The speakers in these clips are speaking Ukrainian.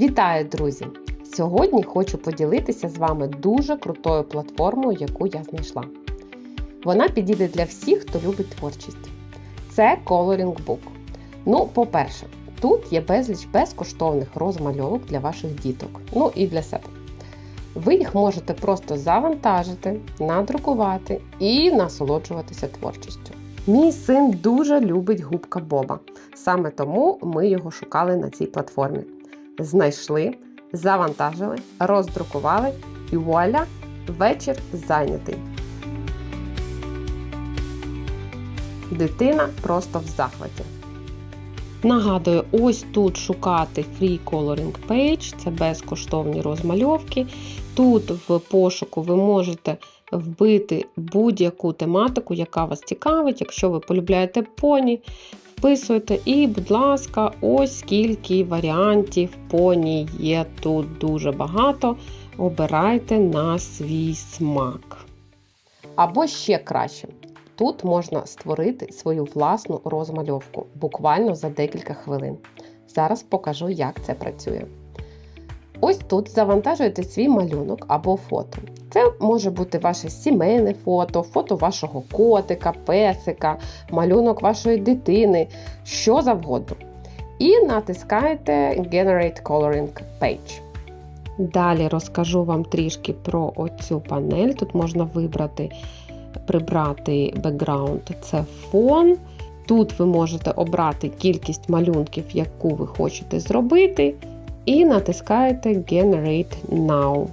Вітаю, друзі! Сьогодні хочу поділитися з вами дуже крутою платформою, яку я знайшла. Вона підійде для всіх, хто любить творчість. Це Coloring Book. Ну, по-перше, тут є безліч безкоштовних розмальовок для ваших діток, ну і для себе. Ви їх можете просто завантажити, надрукувати і насолоджуватися творчістю. Мій син дуже любить губка Боба. Саме тому ми його шукали на цій платформі. Знайшли, завантажили, роздрукували і вуаля! Вечір зайнятий. Дитина просто в захваті. Нагадую, ось тут шукати Free Coloring Page, це безкоштовні розмальовки. Тут в пошуку ви можете вбити будь-яку тематику, яка вас цікавить. Якщо ви полюбляєте поні, вписуєте. І, будь ласка, ось скільки варіантів поні є тут дуже багато. Обирайте на свій смак. Або ще краще. Тут можна створити свою власну розмальовку буквально за декілька хвилин. Зараз покажу, як це працює. Ось тут завантажуєте свій малюнок або фото. Це може бути ваше сімейне фото, фото вашого котика, песика, малюнок вашої дитини, що завгодно. І натискаєте Generate Coloring Page. Далі розкажу вам трішки про оцю панель. Тут можна вибрати, прибрати бекграунд, це фон. Тут ви можете обрати кількість малюнків, яку ви хочете зробити, і натискаєте Generate Now.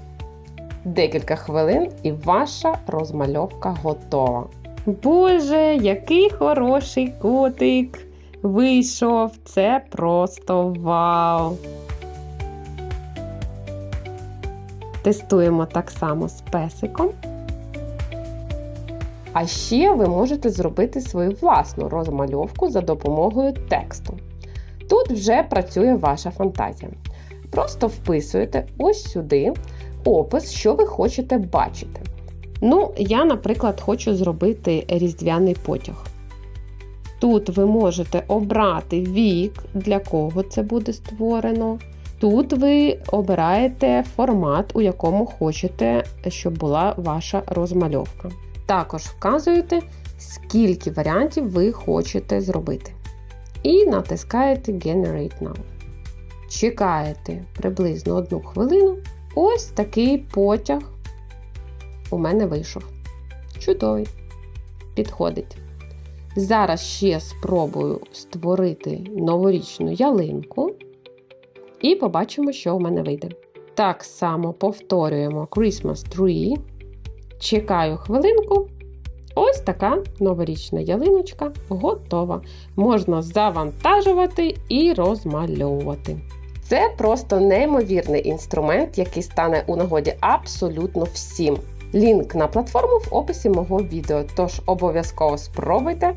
Декілька хвилин і ваша розмальовка готова. Боже, який хороший котик! Вийшов! Це просто вау! Тестуємо так само з песиком. А ще ви можете зробити свою власну розмальовку за допомогою тексту. Тут вже працює ваша фантазія. Просто вписуєте ось сюди опис, що ви хочете бачити. Ну, я, наприклад, хочу зробити різдвяний потяг. Тут ви можете обрати вік, для кого це буде створено. Тут ви обираєте формат, у якому хочете, щоб була ваша розмальовка. Також вказуєте, скільки варіантів ви хочете зробити. І натискаєте Generate Now. Чекаєте приблизно одну хвилину. Ось такий потяг у мене вийшов. Чудовий. Підходить. Зараз ще спробую створити новорічну ялинку. І побачимо, що в мене вийде. Так само повторюємо Christmas Tree. Чекаю хвилинку. Ось така новорічна ялиночка готова. Можна завантажувати і розмальовувати. Це просто неймовірний інструмент, який стане у нагоді абсолютно всім. Лінк на платформу в описі мого відео, тож обов'язково спробуйте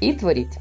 і творіть.